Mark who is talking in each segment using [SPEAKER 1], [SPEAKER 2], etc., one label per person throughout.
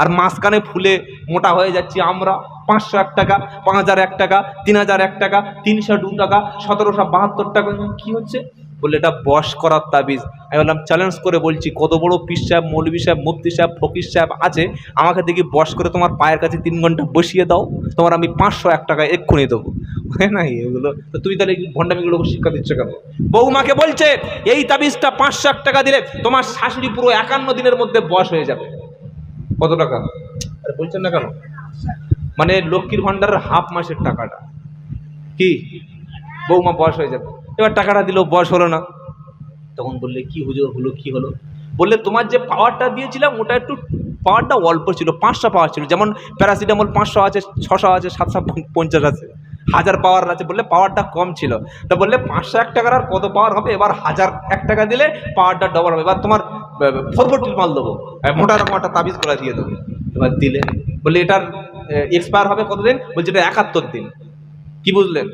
[SPEAKER 1] আর মাঝখানে ফুলে মোটা হয়ে যাচ্ছি আমরা। পাঁচশো এক টাকা, পাঁচ হাজার এক টাকা, তিন হাজার এক টাকা, তিনশো দু টাকা, সতেরোশো বাহাত্তর টাকা। কি হচ্ছে? বলে এটা বস করার তাবিজ। আমি বললাম, চ্যালেঞ্জ করে বলছি, কত বড় পিস সাহেব মৌলবী সাহেব, মুফতি সাহেব, ফকির সাহেব আছে? আমাকে দেখি বস করে তোমার পায়ের কাছে তিন ঘণ্টা বসিয়ে দাও। তোমার আমি পাঁচশো এক টাকা এক্ষুনি দেবো। হয় না, এগুলো তো তুমি তাহলে ভণ্ডামিগুলো শিক্ষা দিচ্ছ কেন? বৌমাকে বলছে, এই তাবিজটা পাঁচশো এক টাকা দিলে তোমার শাশুড়ি পুরো একান্ন দিনের মধ্যে বস হয়ে যাবে। কত টাকা? আরে বলছেন না কেন? মানে লক্ষ্মীর ভাণ্ডারের হাফ মাসের টাকাটা। কি? বৌমা বয়স হয়ে যাবে। এবার টাকাটা দিল বয়স হলো না। তখন বললে কি হুজুর হলো কি হলো? বললে তোমার যে পাওয়ারটা দিয়েছিলাম ওটা একটু পাওয়ারটা অল্প ছিল পাঁচশো পাওয়ার ছিল। যেমন প্যারাসিটামল পাঁচশো আছে ছশো আছে সাতশো পঞ্চাশ আছে। হাজার পাওয়ার আছে বললে পাওয়ারটা কম ছিল। তা বললে পাঁচশো এক টাকার আর কত পাওয়ার হবে? এবার হাজার এক টাকা দিলে পাওয়ারটা ডবল হবে। এবার তোমার ফরফটির মাল দেবো। মোটা রকম একটা তাবিজ করে দিয়ে দেবো। এবার দিলে বললে এটার এক্সপায়ার হবে কতদিন? বলছে এটা একাত্তর দিন। কি বুঝলেন?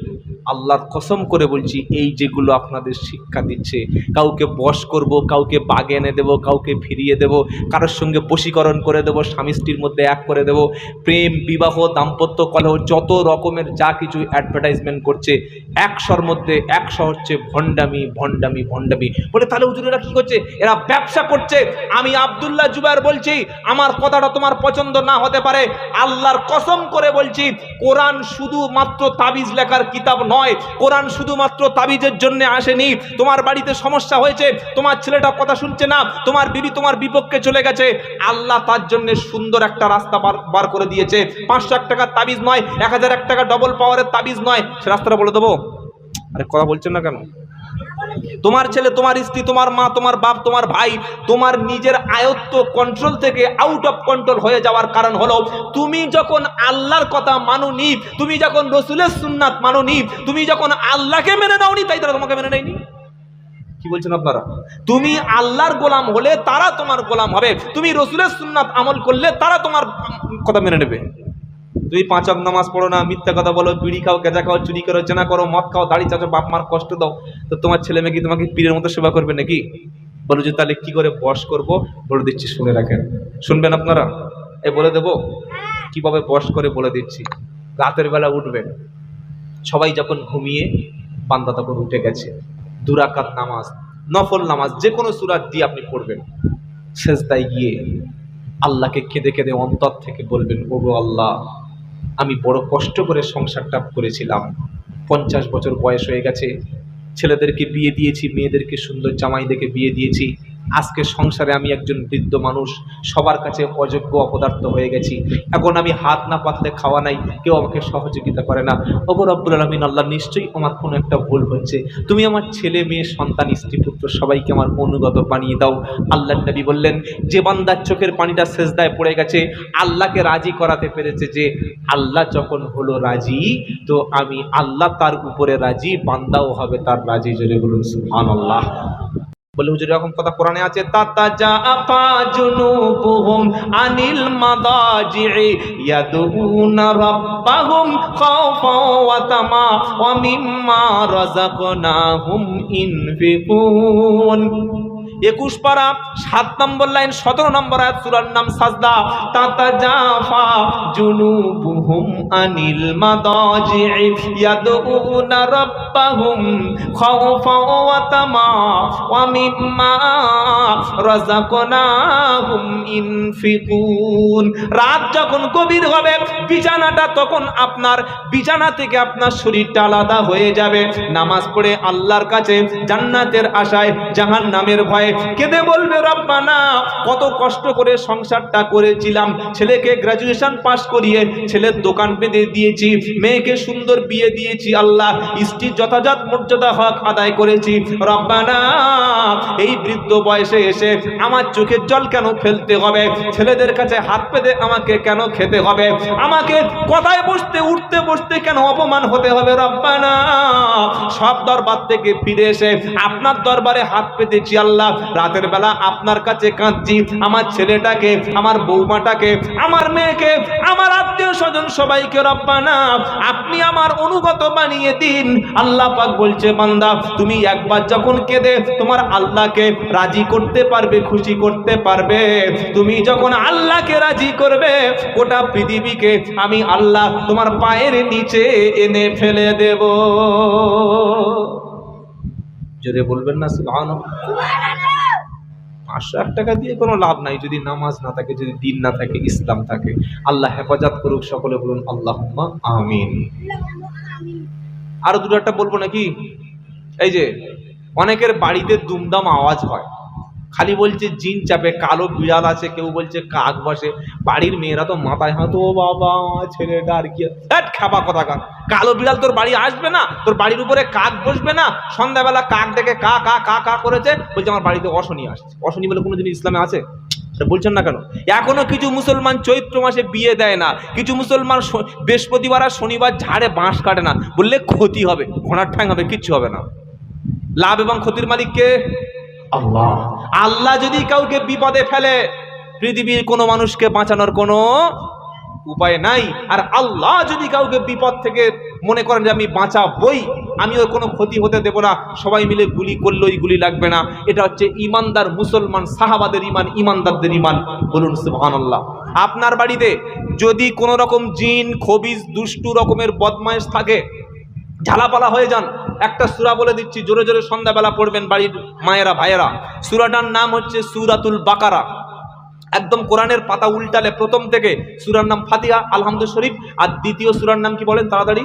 [SPEAKER 1] আল্লাহর কসম করে বলছি, এই যেগুলো আপনাদের শিক্ষা দিচ্ছে, কাউকে বশ করব, কাউকে বাগে এনে দেবো, কাউকে ফিরিয়ে দেব, কারোর সঙ্গে বশীকরণ করে দেব, স্বামী স্ত্রীর মধ্যে এক করে দেব, প্রেম, বিবাহ, দাম্পত্য, কলহ, যত রকমের যা কিছু অ্যাডভার্টাইজমেন্ট করছে, একশোর মধ্যে একশো হচ্ছে ভণ্ডামি ভণ্ডামি ভণ্ডামি। বলে তাহলে হুজুরেরা কী করছে? এরা ব্যবসা করছে। আমি আবদুল্লাহ জুবাইর বলছি, আমার কথাটা তোমার পছন্দ না হতে পারে। আল্লাহর কসম করে বলছি, কোরআন শুধুমাত্র তাবিজ লেখার কিতাব নয়। কোরআন শুধুমাত্র তাবিজের জন্য আসেনি। তোমার বাড়িতে সমস্যা হয়েছে, তোমার ছেলেটা কথা শুনছে না, তোমার বিবি তোমার বিপক্ষে চলে গেছে। আল্লাহ তার জন্য সুন্দর একটা রাস্তা বার করে দিয়েছে। পাঁচশো এক টাকার তাবিজ নয়, এক হাজার এক টাকা ডবল পাওয়ারের তাবিজ নয়। সে রাস্তাটা বলে দেবো? আরে কথা বলছেন না কেন? তোমার ছেলে, তোমার স্ত্রী, তোমার মা, তোমার বাপ, তোমার ভাই, তোমার নিজের আয়ত্ত কন্ট্রোল থেকে আউট অফ কন্ট্রোল হয়ে যাওয়ার কারণ হলো, তুমি যখন আল্লাহর কথা মানুনি, তুমি যখন রসুলের সুন্নাত মানুনি, তুমি যখন আল্লাহকে মেনে নাওনি, তাই তারা তোমাকে মেনে নেয়নি। কি বলছেন আপনারা? তুমি আল্লাহর গোলাম হলে তারা তোমার গোলাম হবে। তুমি রসুলের সুন্নাত আমল করলে তারা তোমার কথা মেনে নেবে। তুমি পাঁচ অক নামাজ পড়ো না, মিথ্যা কথা বলো, বিড়ি খাও, গেজা খাও, চুরি করো, চেনা করো, মদ খাও, দাড়ি চাচো, বাপ মার কষ্ট দাও, তো তোমার ছেলে মেয়ে কি তোমাকে পীরের মতো সেবা করবে নাকি? বলো যে তাহলে কি করে বস করব? বলে দিচ্ছি, শুনে রাখেন। শুনবেন আপনারা? এ বলে দেবো? কীভাবে বস করে বলে দিচ্ছি? রাতের বেলা উঠবেন। সবাই যখন ঘুমিয়ে বান্দা তখন উঠে গেছে। দুরাকাত নামাজ, নফল নামাজ যে কোনো সুরাত দিয়ে আপনি পড়বেন। শেষদায় গিয়ে আল্লাহকে কেঁদে কেঁদে অন্তর থেকে বলবেন, ওগো আল্লাহ আমি বড় কষ্ট করে সংসারটা করেছিলাম। পঞ্চাশ বছর বয়স হয়ে গেছে। ছেলেদেরকে বিয়ে দিয়েছি, মেয়েদেরকে সুন্দর জামাই দেখে বিয়ে দিয়েছি। আজকে সংসারে আমি একজন বৃদ্ধ মানুষ, সবার কাছে অযোগ্য অপদার্থ হয়ে গেছি। এখন আমি হাত না পাতলে খাওয়া নাই, কেউ আমাকে সহযোগিতা করে না। ওগো রব্বুল আলমিন, আল্লাহ নিশ্চয়ই আমার কোনো একটা ভুল হচ্ছে তুমি আমার ছেলে, মেয়ে, সন্তান, স্ত্রী, পুত্র সবাইকে আমার অনুগত বানিয়ে দাও। আল্লাহ নবী বললেন, যে বান্দার চোখের পানিটা শেষদায় পড়ে গেছে, আল্লাহকে রাজি করাতে পেরেছে যে, আল্লাহ যখন হলো রাজি, তো আমি আল্লাহ তার উপরে রাজি, বান্দাও হবে তার রাজি। জোরে বলুন সুহান আল্লাহ বলে, হুজুর, এরকম কথা কোরআনে আছে তাতা যা আপা জুনুবুহুম আনিল মাদাজিই ইয়াদুনা রাব্বাহুম ওয়া তামা ওয়া মিম্মা রাযাকনাহুম ইনফিকুন। একুশ পারা, সাত নম্বর লাইন, সতেরো নম্বর আয়াত, সুরার নাম সাজদা। তাতা জাফা জুনুবুহুম আনিল মাদাজি'i ইয়াদউনা রাব্বাহুম খাওফা ওয়া তামা, ওয়া মিম্মা রাযাকনাহুম ইনফিকুন। রাত যখন গভীর হবে, বিছানাটা তখন আপনার বিছানা থেকে আপনার শরীরটা আলাদা হয়ে যাবে। নামাজ পড়ে আল্লাহর কাছে জান্নাতের আশায় জাহান্নামের ভয়ে কেঁদে বলবে, রব্বানা, কত কষ্ট করে সংসারটা করেছিলাম। ছেলেকে গ্রাজুয়েশন পাশ করিয়ে ছেলের দোকান বেঁধে দিয়েছি, মেয়েকে সুন্দর বিয়ে দিয়েছি, আল্লাহ, স্ত্রীর যথাযথ মর্যাদা হক আদায় করেছি। রব্বানা, এই বৃদ্ধ বয়সে এসে আমার চোখের জল কেন ফেলতে হবে? ছেলেদের কাছে হাত পেতে আমাকে কেন খেতে হবে? আমাকে কথায় বসতে, উঠতে বসতে কেন অপমান হতে হবে? রব্বানা, সব দরবার থেকে ফিরে এসে আপনার দরবারে হাত পেতেছি আল্লাহ। রাতের বেলা আপনার কাছে কাঁদছি, আমার ছেলেটাকে, আমার বৌমাটাকে, আমার মেয়েকে, আমার আত্মীয় স্বজন সবাইকে রব্বানা, আপনি আমার অনুগত বানিয়ে দিন। আল্লাহ পাক বলছে, বান্দা, তুমি একবার যখন কেঁদে তোমার আল্লাহকে রাজি করতে পারবে, খুশি করতে পারবে, তুমি যখন আল্লাহকে রাজি করবে, গোটা পৃথিবীকে আমি আল্লাহ তোমার পায়ের নিচে এনে ফেলে দেব। জোরে বলবেন না, সুবহানাল্লাহ। পাঁচশো এক টাকা দিয়ে কোনো লাভ নাই, যদি নামাজ না থাকে, যদি দিন না থাকে, ইসলাম থাকে। আল্লাহ হেফাজত করুক, সকলে বলুন আল্লাহ আমিন। আরও দুটো একটা বলব নাকি? এই যে, অনেকের বাড়িতে দুমদাম আওয়াজ হয়। খালি বলছে জিন চাপে, কালো বিড়াল আছে, কেউ বলছে কাক বসে। বাড়ির মেয়েরা তো মাথায় হাত, ও বাবা, ছেলেটা আর কি হ্যাট খাবা কথা কাক। কালো বিড়াল তোর বাড়ি আসবে না? তোর বাড়ির উপরে কাক বসবে না? সন্ধ্যাবেলা কাক ডেকে কা কা কা কা করেছে, বলছে আমার বাড়িতে অশনি আসছে। অশনি বলে কোনো জিনিস ইসলামে আছে? বলছেন না কেন? এখনও কিছু মুসলমান চৈত্র মাসে বিয়ে দেয় না। কিছু মুসলমান বৃহস্পতিবার আর শনিবার ঝাড়ে বাঁশ কাটে না। বললে ক্ষতি হবে, ঘোড়ার ঠ্যাং হবে, কিচ্ছু হবে না। লাভ এবং ক্ষতির মালিককে আল্লাহ। আল্লাহ যদি কাউকে বিপদে ফেলে, পৃথিবীর কোনো মানুষকে বাঁচানোর কোনো উপায় নাই। আর আল্লাহ যদি কাউকে বিপদ থেকে মনে করেন যে আমি বাঁচাবই আমি ওর কোনো ক্ষতি হতে দেব না, সবাই মিলে গুলি করলেই গুলি লাগবে না। এটা হচ্ছে ইমানদার মুসলমান, সাহাবাদের ইমান, ইমানদারদের ইমান। বলুন, সুবহানাল্লাহ। আপনার বাড়িতে যদি কোনো রকম জিন, খবিজ, দুষ্টু রকমের বদমাইশ থাকে ঝালাপালা হয়ে যান। একটা সুরা বলে দিচ্ছি, জোরে জোরে সন্ধ্যাবেলা পড়বেন বাড়ির মায়েরা, ভাইয়েরা। সুরাটার নাম হচ্ছে সুরাতুল বাকারা। একদম কোরআনের পাতা উল্টালে প্রথম থেকে সুরার নাম ফাতিহা আলহামদুল শরীফ। আর দ্বিতীয় সুরার নাম কি বলেন? তাড়াতাড়ি।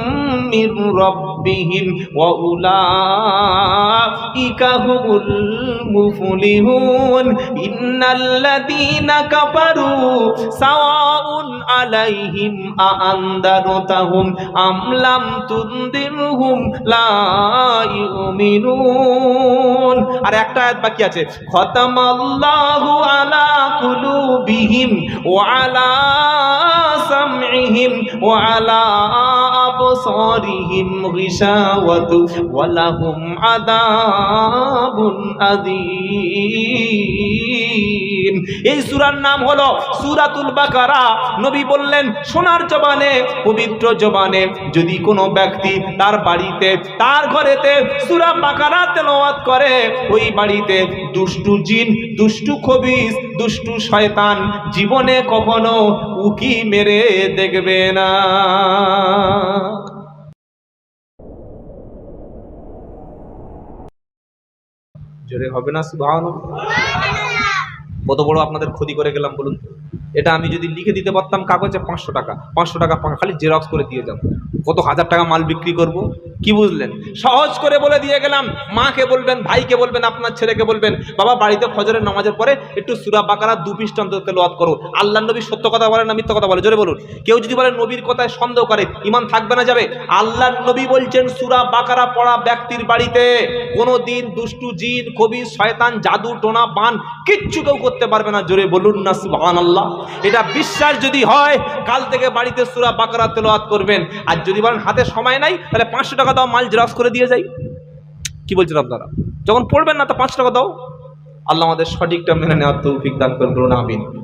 [SPEAKER 1] من ربهم وأولئك هم المفلحون إن الذين كفروا سواء عليهم أأنذرتهم أم لم تنذرهم لا يؤمنون আর একটা আয়াত বাকি আছে খতামাল্লাহু আলা কুলুবিহিম ওয়া আলা সামইহিম ওয়া আলা أبصارهم غشاوة ولهم عذاب أذيب আযীম এই সূরার নাম হলো সূরাতুল বাকারা। নবী বললেন, সোনার জবানে, পবিত্র জবানে যদি কোনো ব্যক্তি তার বাড়িতে, তার ঘরেতে সূরা বাকারা তেলাওয়াত করে, ওই বাড়িতে দুষ্টু জিন, দুষ্টু খবিস, দুষ্টু শয়তান জীবনে কখনো উকি মেরে দেখবে না। জোরে হবে না, সুবহানাল্লাহ? কত বড় আপনাদের ক্ষতি করে গেলাম বলুন তো? এটা আমি যদি লিখে দিতে পারতাম কাগজে পাঁচশো টাকা পাঁচশো টাকা খালি জেরক্স করে দিয়ে যাব কত হাজার টাকা মাল বিক্রি করব কি বুঝলেন? সহজ করে বলে দিয়ে গেলাম, মাকে বলবেন, ভাইকে বলবেন, আপনার ছেলেকে বলবেন, বাবা, বাড়িতে ফজরের নামাজের পরে একটু সুরা বাকারা দু পৃষ্ঠ অন্তত তেলাওয়াত করো। আল্লাহ নবী সত্য কথা বলেন না মিথ্যা কথা বলে জোরে বলুন। কেউ যদি বলে নবীর কথায় সন্দেহ করে ইমান থাকবে না যাবে? আল্লাহ নবী বলছেন, সুরা বাকারা পড়া ব্যক্তির বাড়িতে। কোনো দিন দুষ্টু, জিন কবি শয়তান, জাদু, টোনা, বান কিচ্ছু কেউ করতে পারবে না। জোরে বলুন না, সুবহানাল্লাহ। এটা বিশ্বাস যদি হয়, কাল থেকে বাড়িতে সুরা বাকারা তেলাওয়াত করবেন। আর যদি বলেন হাতে সময় নাই, তাহলে পাঁচশো টাকা দাও, মাল জেরক্স করে দিয়ে যাই। কি বলছেন আপনারা? যখন পড়বেন না, তো পাঁচ টাকা দাও। আল্লাহ আমাদের সঠিকটা মেনে নেওয়ার তৌফিক দান করুন আমিন।